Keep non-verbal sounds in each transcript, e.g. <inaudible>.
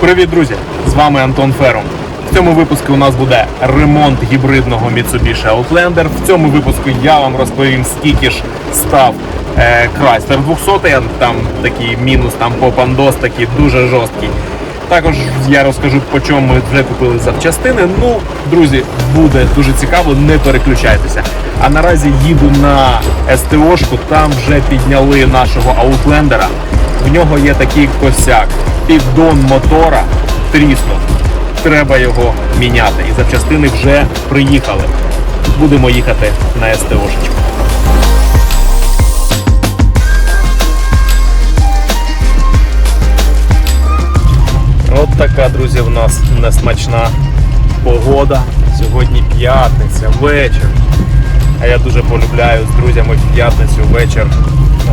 Привіт, друзі! З вами Антон Ферум. В цьому випуску у нас буде ремонт гібридного Mitsubishi Outlander. В цьому випуску я вам розповім, скільки ж став е, Chrysler 200, там такий мінус, там попандос такий дуже жорсткий. Також я розкажу, по чому ми вже купили запчастини. Ну, друзі, буде дуже цікаво, не переключайтеся. А наразі їду на СТОшку, там вже підняли нашого Outlander. В нього є такий косяк. Піддон мотора тріснув. Треба його міняти. І запчастини вже приїхали. Будемо їхати на СТОшечку. От така, друзі, в нас несмачна погода. Сьогодні п'ятниця, вечір. А я дуже полюбляю з друзями в п'ятницю вечір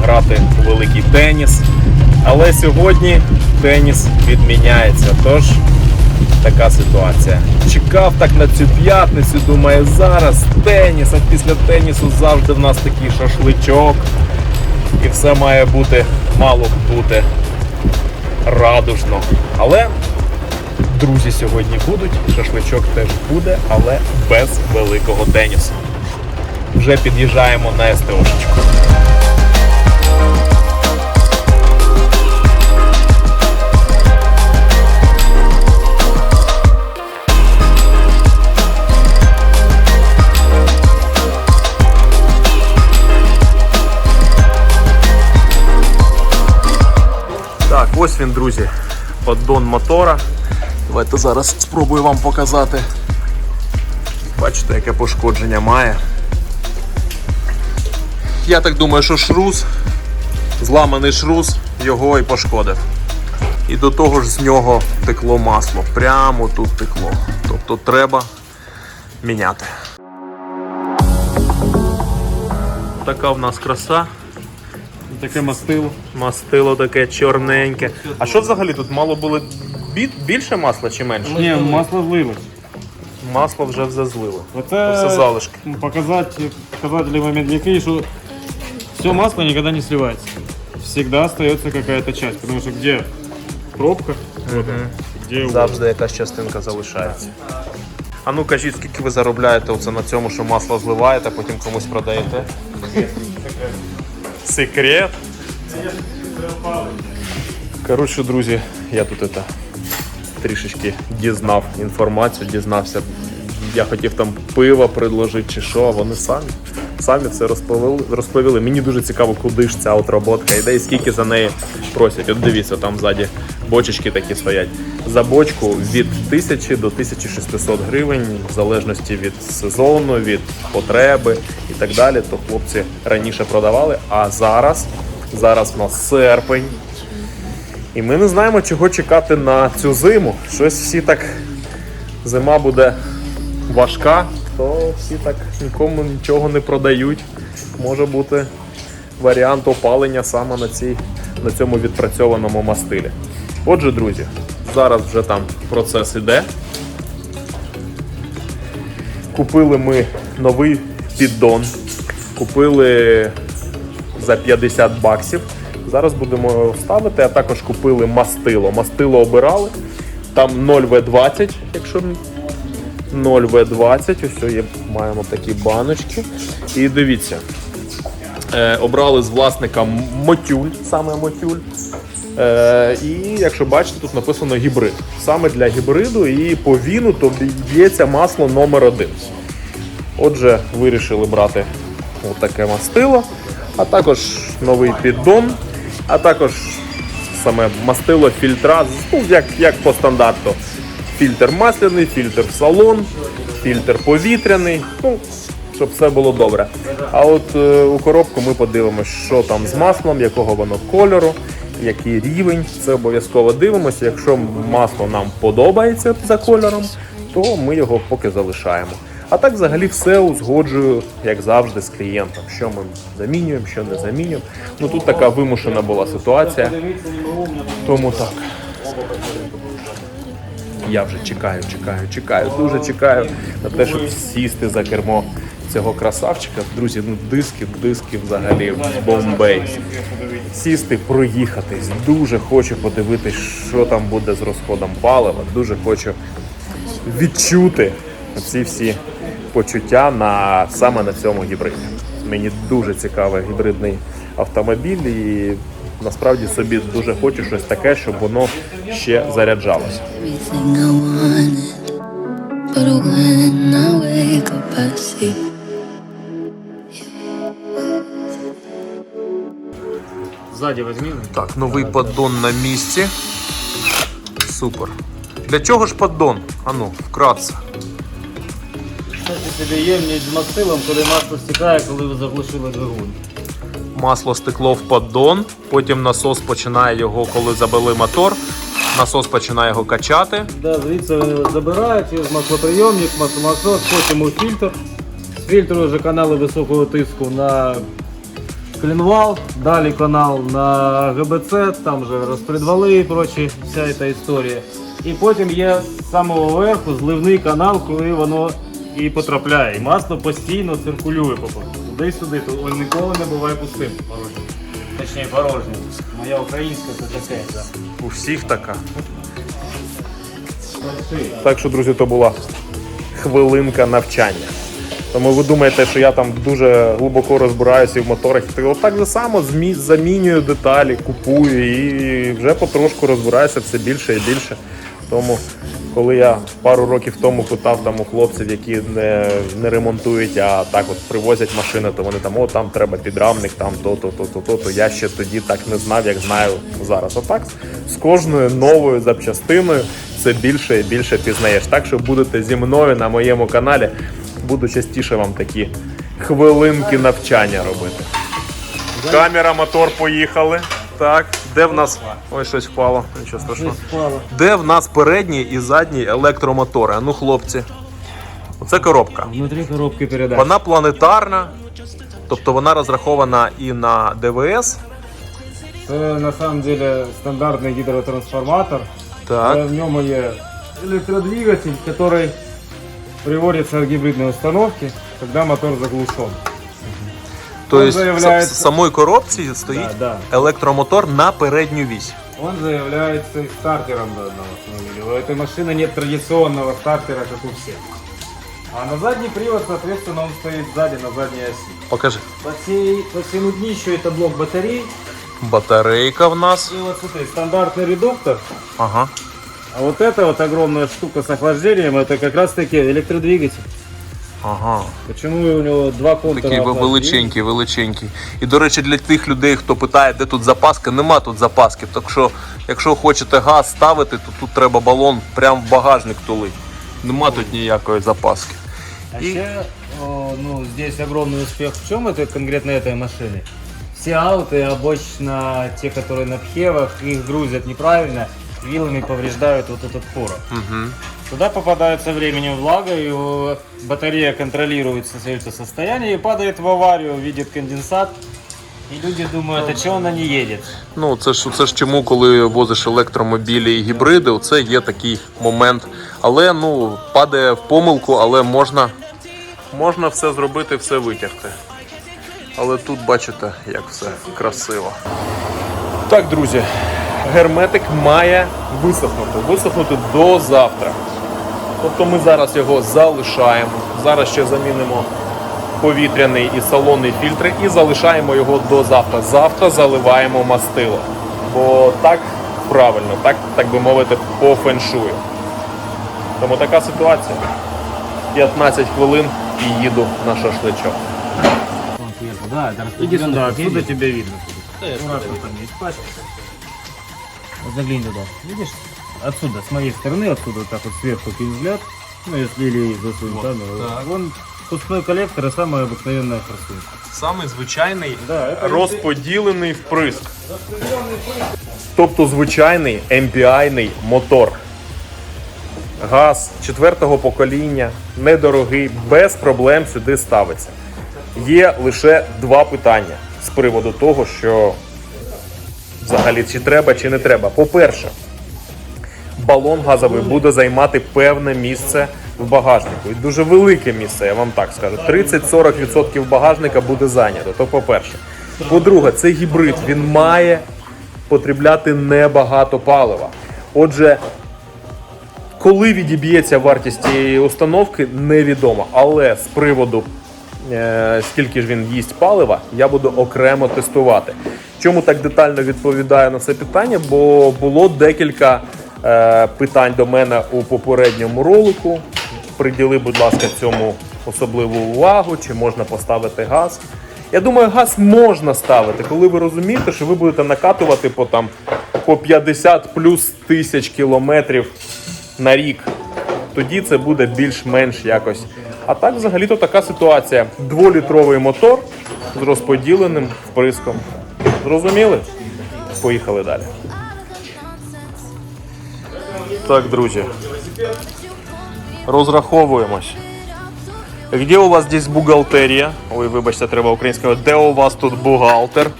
грати у великий теніс. Але сьогодні теніс відміняється. Тож така ситуація. Чекав так на цю п'ятницю, думаю, зараз теніс, а після тенісу завжди в нас такий шашличок. І все має бути, мало бути радужно. Але друзі сьогодні будуть, шашличок теж буде, але без великого тенісу. Вже під'їжджаємо на СТОшечку. Ось він, друзі, поддон мотора. Давайте зараз спробую вам показати. Бачите, яке пошкодження має. Я так думаю, що шрус, зламаний шрус, його і пошкодив. І до того ж з нього текло масло. Прямо тут текло. Тобто треба міняти. Така в нас краса. Таке мастило. Мастило таке чорненьке. А що взагалі тут мало було бі- більше масла чи менше? Ні, масло злилось. Масло вже все злило. Оце Все залишки. показать, показатели момент что все масло никогда не сливается. Всегда остается какая-то часть, потому что где пробка, вот она, где. Завжди якась частинка залишається. А ну кажіть, скільки ви заробляєте оце на цьому, що масло зливаєте, а потім комусь продаєте? Секрет. Коротше, друзі, я тут это, трішечки дізнав інформацію, дізнався. Я хотів там пиво предложити чи що, а вони самі. Самі все розповіли, розповіли. Мені дуже цікаво, куди ж ця от роботка йде і скільки за неї просять. От дивіться, там ззаді бочечки такі стоять. За бочку від 1000 до 1600 гривень, в залежності від сезону, від потреби і так далі. То хлопці раніше продавали. А зараз, зараз у нас серпень. І ми не знаємо, чого чекати на цю зиму. Щось всі так зима буде важка, то всі так нікому нічого не продають. Може бути варіант опалення саме на, цій, на цьому відпрацьованому мастилі. Отже, друзі, зараз вже там процес іде. Купили ми новий піддон. Купили за 50 баксів. Зараз будемо його ставити, а також купили мастило. Мастило обирали. Там 0В20, якщо 0В20, ось є, маємо такі баночки. І дивіться, е, обрали з власника мотюль, саме мотюль. Е, і якщо бачите, тут написано гібрид. Саме для гібриду і по віну то б'ється масло номер один. Отже, вирішили брати таке мастило, а також новий піддон, а також саме мастило фільтра, ну, як, як по стандарту. Фільтр масляний, фільтр салон, фільтр повітряний. Ну, щоб все було добре. А от е, у коробку ми подивимося, що там з маслом, якого воно кольору, який рівень. Це обов'язково дивимося. Якщо масло нам подобається за кольором, то ми його поки залишаємо. А так взагалі все узгоджую, як завжди, з клієнтом, що ми замінюємо, що не замінюємо. Ну тут така вимушена була ситуація. Тому так. Я вже чекаю, чекаю, чекаю, дуже чекаю на те, щоб сісти за кермо цього красавчика. Друзі, ну диски, диски взагалі бомбей. Сісти, проїхатись. Дуже хочу подивитись, що там буде з розходом палива. Дуже хочу відчути ці всі почуття на саме на цьому гібриді. Мені дуже цікавий гібридний автомобіль, і насправді собі дуже хочу щось таке, щоб воно ще заряджалося. But when I wake up, I see Сзади возьми. Так, новий поддон на місці. Супер. Для чого ж поддон? Ану, вкратце. Кстати, собі ємність з мастилом, коли масло стікає, коли ви заглушили двигун. Масло стекло в поддон, потім насос починає його, коли забили мотор. Насос починає його качати. Да, звідси вони його забирають через маслоприйомник, масломасос, потім у фільтр. З фільтру вже канали високого тиску на клінвал, далі канал на ГБЦ, там вже розпредвали і прочі, вся ця історія. І потім є з самого верху зливний канал, коли воно і потрапляє. І масло постійно циркулює по туди-сюди, то він ніколи не буває пустим порожнім. Точніше порожнім. Моя українська це таке. Да. У всіх така. Так що, друзі, то була хвилинка навчання. Тому ви думаєте, що я там дуже глибоко розбираюся в моторах. Та Отак же само змі- замінюю деталі, купую і вже потрошку розбираюся все більше і більше. Тому, коли я пару років тому питав там у хлопців, які не, не ремонтують, а так от привозять машини, то вони там, о, там треба підрамник, там то-то, то-то, то-то. Я ще тоді так не знав, як знаю зараз. Отак з кожною новою запчастиною все більше і більше пізнаєш. Так що будете зі мною на моєму каналі, буду частіше вам такі хвилинки навчання робити. Камера, мотор, поїхали. Так, де в нас. Ой, щось впало. Нічого страшного. Де в нас передній і задній електромотори? А ну, хлопці. Оце коробка. Внутрі коробки передач. Вона планетарна, тобто вона розрахована і на ДВС. Це на самом деле стандартний гідротрансформатор. Так. В ньому є електродвигатель, який приводится к гибридной установке, когда мотор заглушен. Тобто заявляється- в самої коробці стоїть Да, да. електромотор на передню вісь. Он заявляется и стартером данного автомобиля. У этой машины нет традиционного стартера, как у всех. А на задний привод, соответственно, он стоит сзади на задней оси. Покажи. По, всей, по всему днищу это блок батарей. Батарейка в нас. И вот смотри, стандартный редуктор. Ага. А вот эта вот огромная штука с охлаждением, это как раз таки электродвигатель. Ага. Почему у него два контура Такий ви- охлаждения? величенький, величенький. І до речі, для тих людей, хто питає, де тут запаска, нема тут запаски. Так що, якщо хочете газ ставити, то тут треба балон прямо в багажник тулить. Нема тут ніякої запаски. А И- еще, о, ну, здесь огромный успех в чем это конкретно этой машины? Все ауты обычно, те, которые на пхевах, их грузят неправильно, вилами повреждают вот этот порох. Угу. Туда попадает со временем влага, и батарея контролирует свое состояние и падает в аварию, видит конденсат. И люди думают, а чего она не едет? Ну, це ж це ж чому, коли возиш електромобілі і гібриди, це є такий момент. Але ну, падає в помилку, але можна, можна все зробити, все витягти. Але тут бачите, як все красиво. Так, друзі, герметик має висохнути. Висохнути до завтра. Тобто ми зараз його залишаємо. Зараз ще замінимо повітряний і салонний фільтри і залишаємо його до завтра. Завтра заливаємо мастило. Бо так правильно, так, так би мовити, по феншую. Тому така ситуація. 15 хвилин і їду на шашличок. Да, Иди сюда, отсюда тебя видно. Аккуратно там есть пачка Вот заглянь туда. Видишь? Отсюда, с моей стороны, отсюда вот так вот сверху кинь взгляд. Ну, если или засунь камеру. Вон пускной коллектор и самая обыкновенная форсунка. Самий звичайний Да, это розподілений вприск. Тобто звичайний MPI-ний мотор. Газ четвертого покоління, недорогий, без проблем сюди ставиться. Є лише два питання з приводу того, що взагалі чи треба, чи не треба. По-перше, балон газовий буде займати певне місце в багажнику. І дуже велике місце, я вам так скажу. 30-40% багажника буде зайнято. То по-перше. По-друге, це гібрид, він має потребляти небагато палива. Отже, коли відіб'ється вартість цієї установки, невідомо. Але з приводу е, скільки ж він їсть палива, я буду окремо тестувати. Чому так детально відповідаю на це питання? Бо було декілька е, питань до мене у попередньому ролику. Приділи, будь ласка, цьому особливу увагу, чи можна поставити газ. Я думаю, газ можна ставити, коли ви розумієте, що ви будете накатувати по там по 50 плюс тисяч кілометрів на рік. Тоді це буде більш-менш якось. А так, взагалі-то така ситуація. Дволітровий мотор з розподіленим вприском. Зрозуміли? Поїхали далі. Так, друзі. Розраховуємось. Где у вас здесь бухгалтерія? Ой, вибачте, треба українською. Де у вас тут бухгалтер?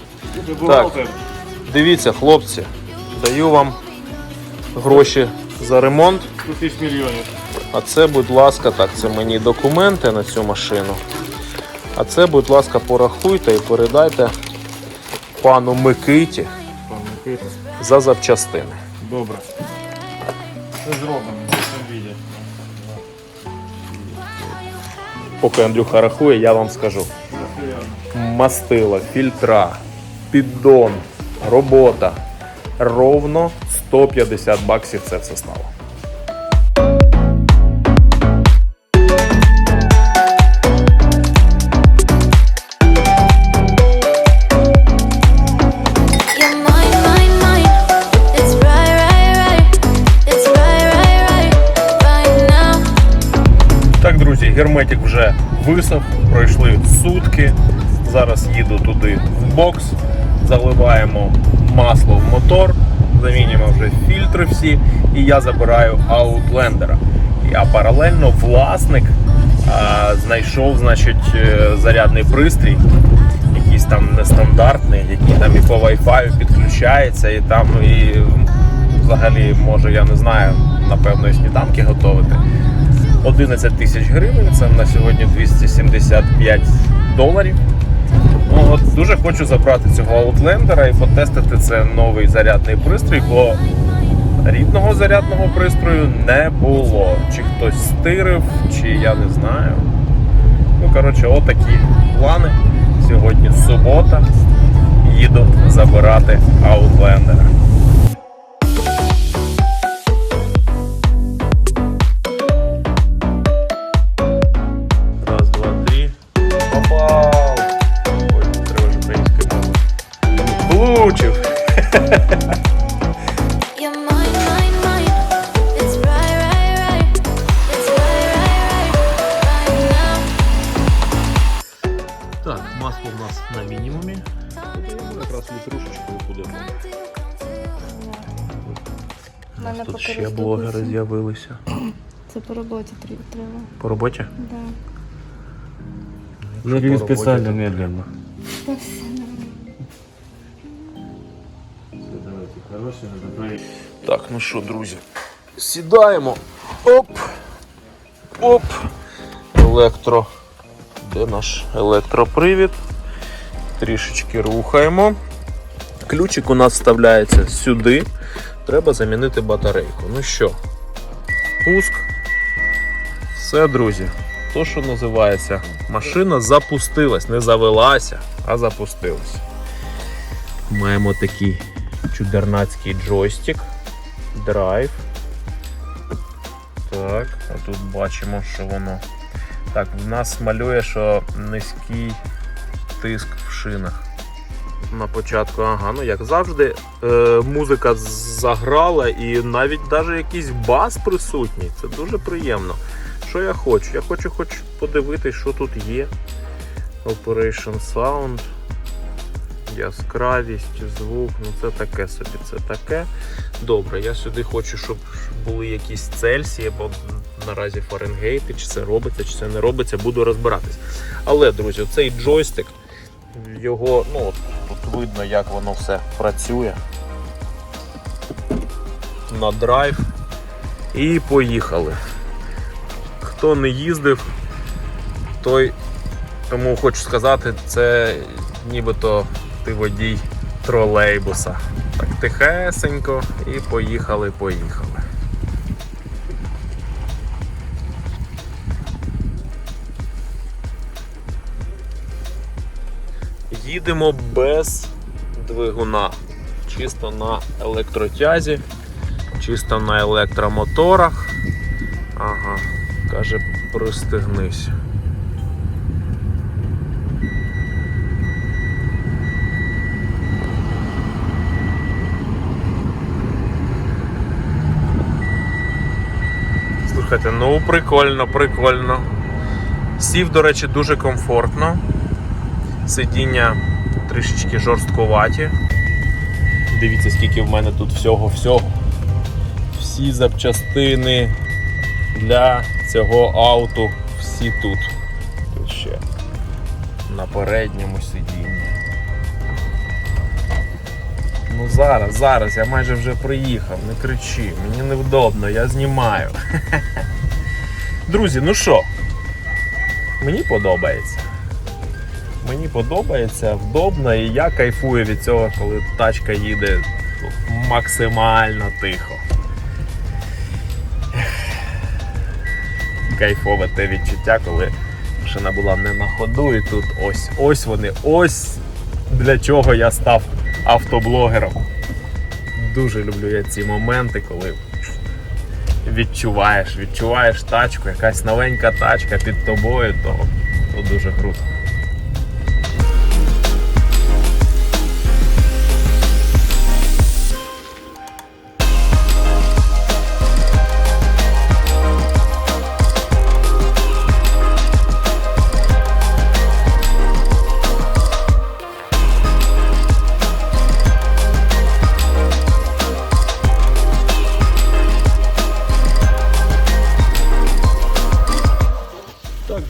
Бухгалтер. Дивіться, хлопці, даю вам гроші за ремонт. мільйонів. А це, будь ласка, так, це мені документи на цю машину. А це, будь ласка, порахуйте і передайте пану Микиті Пан Микита. за запчастини. Добре. В цьому віді. Поки Андрюха рахує, я вам скажу. Мастила, фільтра, піддон, робота. Ровно 150 баксів це все стало. Висох, пройшли сутки. Зараз їду туди в бокс, заливаємо масло в мотор, замінюємо вже фільтри всі, і я забираю аутлендера. А паралельно власник а, знайшов значить, е, зарядний пристрій, якийсь там нестандартний, який там і по Wi-Fi підключається, і там і взагалі може, я не знаю, напевно, і сніданки готувати. 11 тисяч гривень, це на сьогодні 275 доларів. Ну, от дуже хочу забрати цього аутлендера і потестити це новий зарядний пристрій, бо рідного зарядного пристрою не було. Чи хтось стирив, чи я не знаю. Ну, коротше, отакі плани. Сьогодні субота. Їду забирати аутлендера. Так, масло у нас на мінімумі. Якраз літрушечку і будемо. У мене Тут ще блогери з'явилися. Це по роботі треба. По роботі? Да. Я говорю специально медленно. Давайте, хороший, надо Так, ну що, друзі, сідаємо. Оп! Оп! Електро. Де наш електропривід? Трішечки рухаємо. Ключик у нас вставляється сюди. Треба замінити батарейку. Ну що, пуск. Все, друзі. То, що називається, машина запустилась, не завелася, а запустилась. Маємо такий чудернацький джойстик. Драйв. Так, а тут бачимо, що воно. Так, в нас малює, що низький тиск в шинах. На початку, ага, ну як завжди, е, музика заграла і навіть навіть якийсь бас присутній. Це дуже приємно. Що я хочу? Я хочу хоч подивитись, що тут є. Operation Sound, яскравість, звук, ну це таке собі, це таке. Добре, я сюди хочу, щоб були якісь Цельсії, бо наразі Фаренгейти, чи це робиться, чи це не робиться, буду розбиратись. Але, друзі, цей джойстик, його, ну, тут видно, як воно все працює. На драйв. І поїхали. хто не їздив, той тому хочу сказати, це нібито ти водій тролейбуса. Так тихесенько і поїхали, поїхали. Їдемо без двигуна. Чисто на електротязі, чисто на електромоторах. Ага, каже, пристегнись. Слухайте, ну прикольно, прикольно. Сів, до речі, дуже комфортно. Сидіння трішечки жорсткуваті. Дивіться, скільки в мене тут всього-всього. Всі запчастини для цього ауту, всі тут. Ще на передньому сидінні. Ну зараз, зараз, я майже вже приїхав, не кричи, мені невдобно, я знімаю. <laughs> Друзі, ну що? Мені подобається. Мені подобається, вдобно, і я кайфую від цього, коли тачка їде максимально тихо. <sighs> Кайфове те відчуття, коли машина була не на ходу, і тут ось ось вони, ось для чого я став автоблогером. Дуже люблю я ці моменти, коли відчуваєш, відчуваєш тачку, якась новенька тачка під тобою, то, то дуже круто.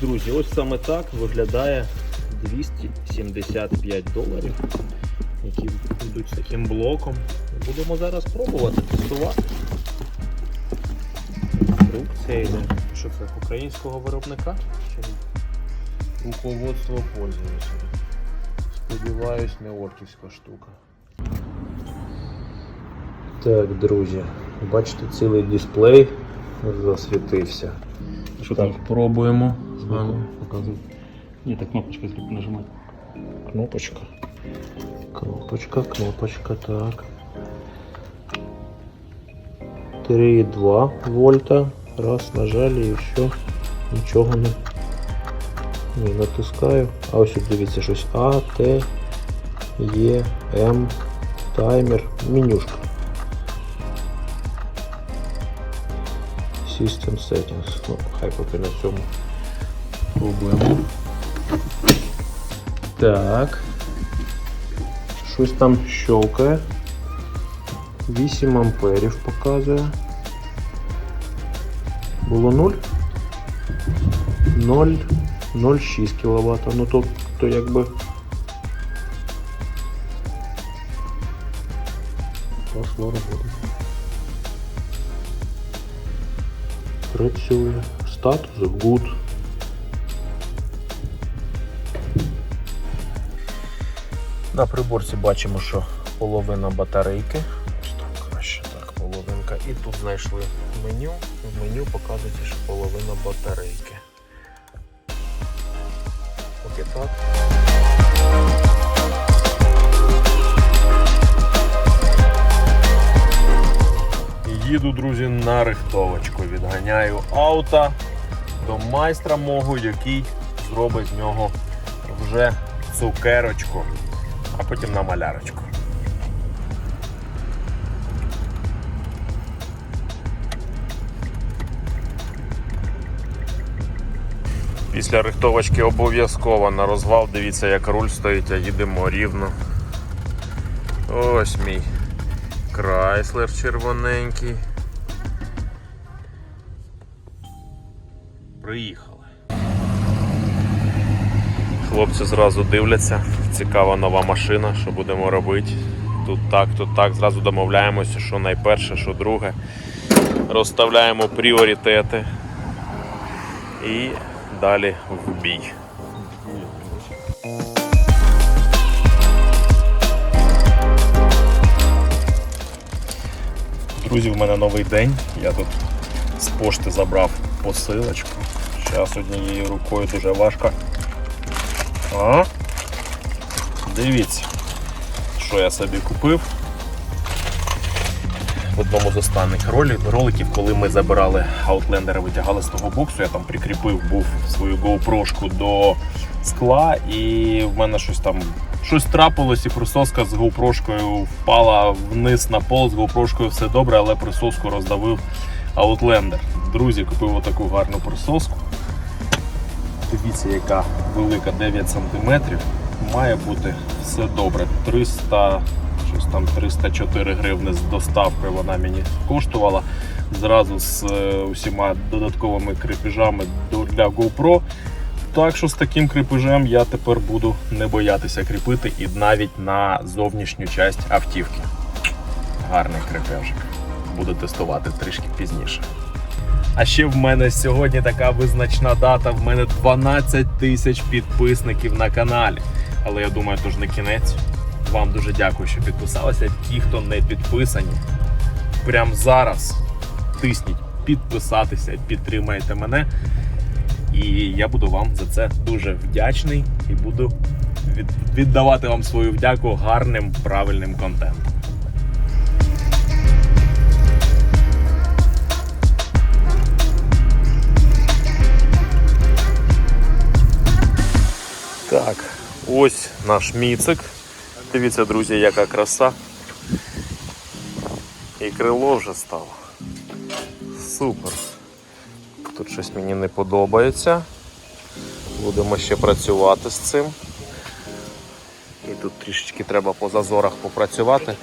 Друзі, ось саме так виглядає 275 доларів, які йдуть з таким блоком. Будемо зараз пробувати тестувати. Інструкція йде. Що це українського виробника? Чи руководство пользователя. Сподіваюсь, не орківська штука. Так, друзі, бачите, цілий дисплей засвітився. Що Так, пробуємо з вами. Показуй. Ні, так кнопочка сліп нажимай. Кнопочка. Кнопочка, кнопочка, так. 3,2 вольта. Раз, нажали і все. Нічого не. Ні, натискаю. А ось дивіться щось А, Т, Е, М, таймер, менюшка. System Settings. Ну, хай поки на цьому. Пробуємо. Так. Щось там щелкає. 8 амперів показує. Було 0? 0, 0,6 кВт. Ну то, то якби. Пошло робота. Працює. Статус good. На приборці бачимо, що половина батарейки. Так краще так, половинка. І тут знайшли меню. В меню показується, що половина батарейки. Поки так. Їду, друзі, на рихтовочку. Відганяю аута до майстра мого, який зробить з нього вже цукерочку, а потім на малярочку. Після рихтовочки обов'язково на розвал. Дивіться, як руль стоїть, а їдемо рівно. Ось мій крайслер червоненький. Приїхали. Хлопці зразу дивляться, цікава нова машина, що будемо робити. Тут так, тут так. Зразу домовляємося, що найперше, що друге. Розставляємо пріоритети. і далі в бій. Друзі, в мене новий день. Я тут з пошти забрав посилочку. Зараз однією рукою дуже важко. А? Дивіться, що я собі купив. В одному з останніх роликів, коли ми забирали Outlander, витягали з того боксу, я там прикріпив був свою GoPro до скла, і в мене щось там щось трапилось, і присоска з GoPro впала вниз на пол з GoPro все добре, але присоску роздавив Outlander. Друзі, купив отаку гарну присоску. Дивіться, яка велика 9 см. Має бути все добре. 300, щось там 304 гривни з доставкою вона мені коштувала. Зразу з е, усіма додатковими крепежами для GoPro. Так що з таким крепежем я тепер буду не боятися кріпити і навіть на зовнішню часть автівки. Гарний крепежик. Буду тестувати трішки пізніше. А ще в мене сьогодні така визначна дата. В мене 12 тисяч підписників на каналі. Але я думаю, то ж не кінець. Вам дуже дякую, що підписалися. Ті, хто не підписані, прямо зараз тисніть підписатися, підтримайте мене. І я буду вам за це дуже вдячний і буду віддавати вам свою вдяку гарним правильним контентом. Ось наш міцик. Дивіться, друзі, яка краса. І крило вже стало. Супер. Тут щось мені не подобається. Будемо ще працювати з цим. І тут трішечки треба по зазорах попрацювати.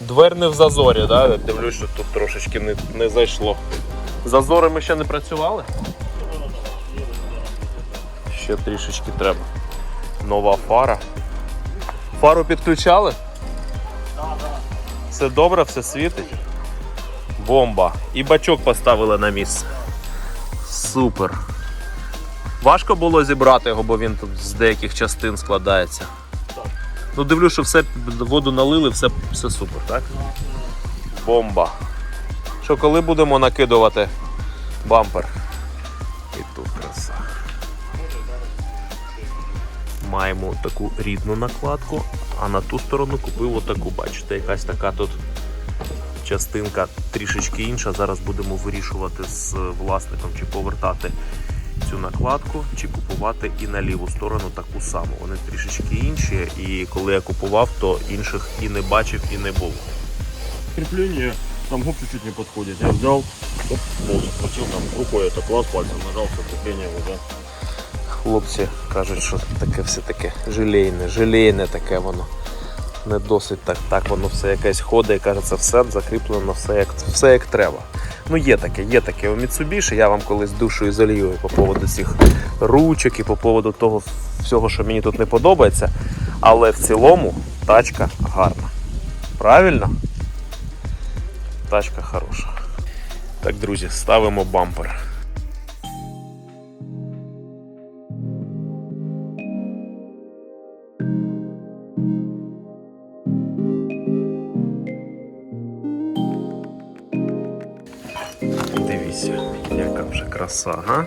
Двер не в зазорі, да? дивлюсь, що тут трошечки не, не зайшло. Зазори ми ще не працювали? Ще трішечки треба. Нова фара. Фару підключали? Все добре, все світить. Бомба. І бачок поставили на місце. Супер. Важко було зібрати його, бо він тут з деяких частин складається. Ну, дивлюсь, що все воду налили, все, все супер, так? Бомба. Що, коли будемо накидувати бампер? І тут краса. Маємо таку рідну накладку, а на ту сторону купив отаку, бачите, якась така тут частинка трішечки інша. Зараз будемо вирішувати з власником, чи повертати цю накладку, чи купувати і на ліву сторону таку саму. Вони трішечки інші, і коли я купував, то інших і не бачив, і не було. крепление, там губ чуть-чуть не подходит. Я болт схватил, там рукой это класс, пальцем нажал, все крепление уже. Хлопці кажуть, що таке все таке желейне, желейне таке воно. Не досить так, так воно все якесь ходить і каже, все закріплено, все як, все як треба. Ну є таке, є таке у Mitsubishi, я вам колись душу і залью по поводу цих ручок і по поводу того всього, що мені тут не подобається. Але в цілому тачка гарна. Правильно? Тачка хороша. Так, друзі, ставимо бампер. Краса, га?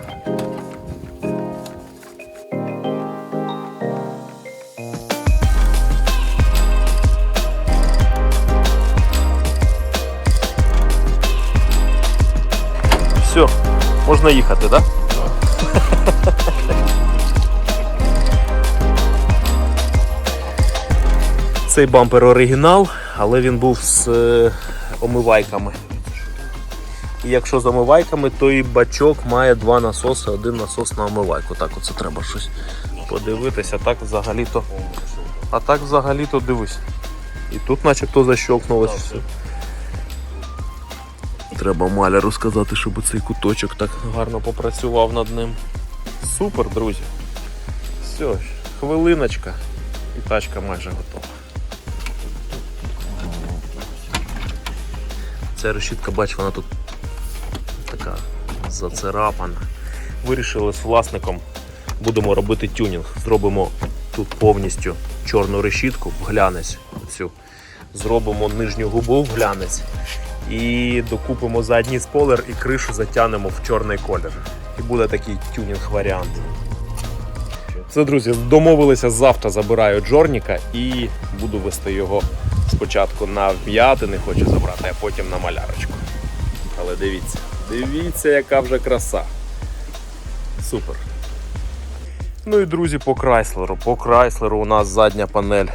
Все, можна їхати, так? Да? <laughs> Цей бампер оригінал, але він був з е, омивайками. І якщо з омивайками, то і бачок має два насоси, один насос на омивайку. Так, оце треба щось подивитися. Так взагалі-то. А так взагалі-то дивись. І тут начебто защелкнулося все. Треба маляру сказати, щоб цей куточок так гарно попрацював над ним. Супер, друзі. Все, хвилиночка і тачка майже готова. Ця решітка, бач, вона тут така зацарапана. Вирішили з власником будемо робити тюнінг. Зробимо тут повністю чорну решітку глянець. Цю. Зробимо нижню губу в глянець і докупимо задній спойлер і кришу затягнемо в чорний колір. І буде такий тюнінг варіант. Все, друзі, домовилися завтра забираю Джорніка і буду вести його спочатку на вм'ятини, хочу забрати, а потім на малярочку. Але дивіться, дивіться, яка вже краса. Супер. Ну і друзі, по Крайслеру. По Крайслеру у нас задня панель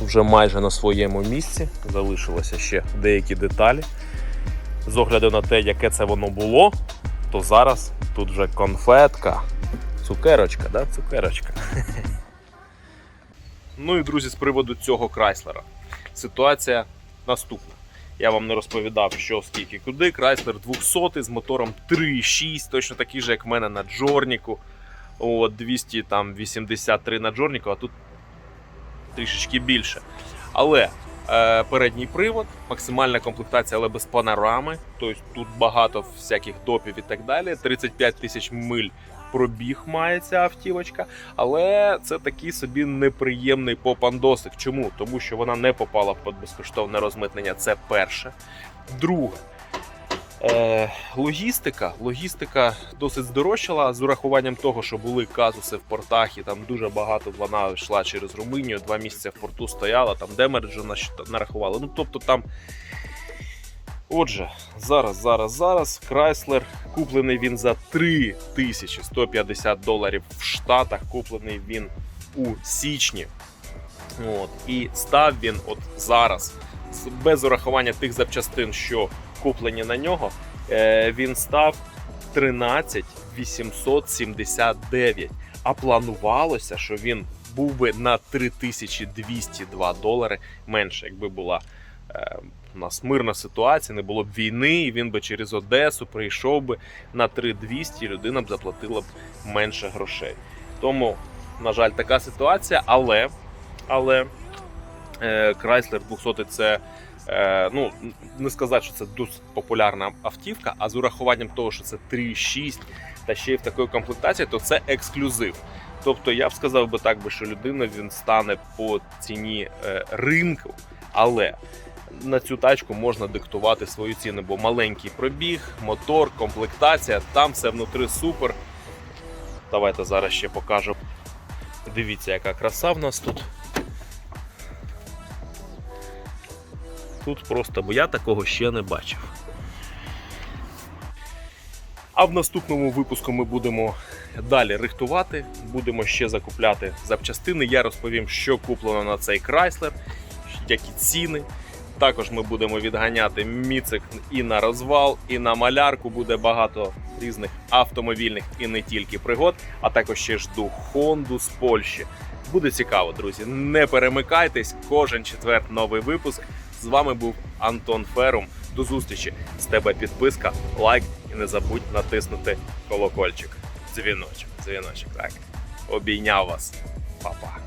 вже майже на своєму місці. Залишилося ще деякі деталі. З огляду на те, яке це воно було, то зараз тут вже конфетка. Цукерочка, да? Цукерочка. <laughs> ну і друзі, з приводу цього Крайслера. Ситуація наступна. Я вам не розповідав, що скільки куди. Крайслер 200 з мотором 3,6, точно такий же, як в мене на Джорніку. От 283 на Джорніку, а тут трішечки більше. Але е, передній привод, максимальна комплектація, але без панорами. Тобто тут багато всяких допів і так далі. 35 тисяч миль пробіг має ця автівочка. Але це такий собі неприємний попандосик. Чому? Тому що вона не попала під безкоштовне розмитнення. Це перше. Друге. Е, логістика. Логістика досить здорожчала з урахуванням того, що були казуси в портах, і там дуже багато вона йшла через Румунію, два місяці в порту стояла, там демериджу нащ- нарахували. Ну тобто там. Отже, зараз, зараз, зараз Chrysler куплений він за 3150 доларів в Штатах. Куплений він у січні. От, і став він от зараз, без урахування тих запчастин, що куплені на нього, е, він став 13 879. А планувалося, що він був би на 3202 долари менше, якби була е, у нас мирна ситуація, не було б війни, і він би через Одесу прийшов би на 3200, і людина б заплатила б менше грошей. Тому, на жаль, така ситуація, але, але е, Chrysler 200 це Е, ну, не сказати, що це досить популярна автівка, а з урахуванням того, що це 3.6 та ще й в такої комплектації, то це ексклюзив. Тобто я б сказав би так, би, що людина він стане по ціні е, ринку, але на цю тачку можна диктувати свою ціну, бо маленький пробіг, мотор, комплектація, там все внутри супер. Давайте зараз ще покажу. Дивіться, яка краса в нас тут. Тут просто, бо я такого ще не бачив. А в наступному випуску ми будемо далі рихтувати, будемо ще закупляти запчастини. Я розповім, що куплено на цей Chrysler, які ціни. Також ми будемо відганяти міцик і на розвал, і на малярку. Буде багато різних автомобільних і не тільки пригод, а також ще жду Хонду з Польщі. Буде цікаво, друзі. Не перемикайтесь, кожен четвер новий випуск. З вами був Антон Ферум. До зустрічі. З тебе підписка, лайк і не забудь натиснути колокольчик. Дзвіночок, дзвіночок, так. Обійняв вас. Па-па.